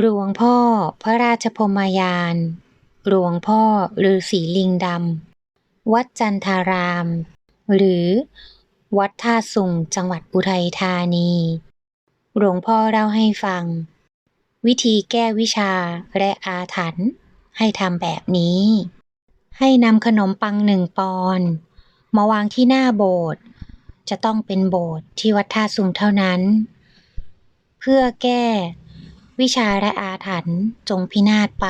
หลวงพ่อพระราชพรมยาน หลวงพ่อฤาษีลิงดำ วัดจันทาราม หรือวัดท่าสุงจังหวัดอุทัยธานี หลวงพ่อเล่าให้ฟัง วิธีแก้วิชาและอาถรรพ์ให้ทำแบบนี้ ให้นำขนมปังหนึ่งปอนด์มาวางที่หน้าโบสถ์จะต้องเป็นโบสถ์ที่วัดท่าสุงเท่านั้น เพื่อแก้ วิชาและอาถรรพ์จงพินาศไป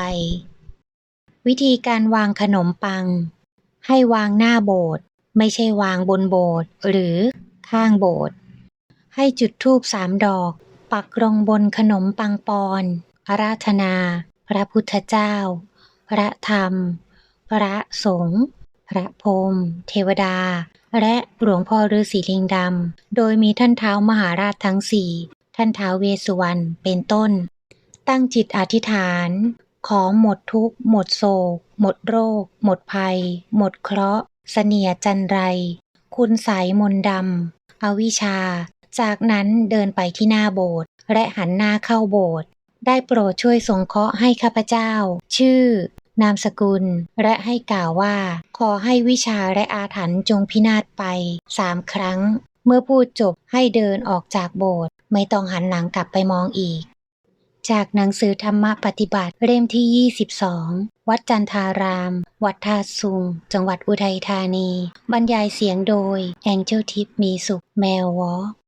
วิธีการวางขนมปัง ให้วางหน้าโบสถ์ไม่ใช่วางบนโบสถ์หรือข้างโบสถ์ให้จุดธูปสามดอก ปักลงบนขนมปังปอนอราธนา พระพุทธเจ้า พระธรรม พระสงฆ์พระพรมเทวดา และหลวงพ่อฤาษีลิงดำ โดยมีท่านเท้ามหาราชทั้งสี่ ท่านเท้าเวสุวรรณเป็นต้น ตั้งจิตอธิษฐาน ขอหมดทุกข์ หมดโศก หมดโรค หมดภัย หมดเคราะห์ เสนียจันไร คุณใสยมนดำอวิชชา จากนั้นเดินไปที่หน้าโบสถ์และหันหน้าเข้าโบสถ์ได้โปรดช่วยสงเคราะห์ให้ข้าพเจ้า ชื่อ นามสกุล และให้กล่าวว่า ขอให้วิชาและอาถรรพ์จงพินาศไปสามครั้ง เมื่อพูดจบให้เดินออกจากโบสถ์ไม่ต้องหันหลังกลับไปมองอีก จากหนังสือธรรมปฏิบัติเล่มที่ 22 วัดจันทาราม วัดท่าซุง จังหวัดอุทัยธานี บรรยายเสียงโดย แองเจิลทิพมีสุข แมววอ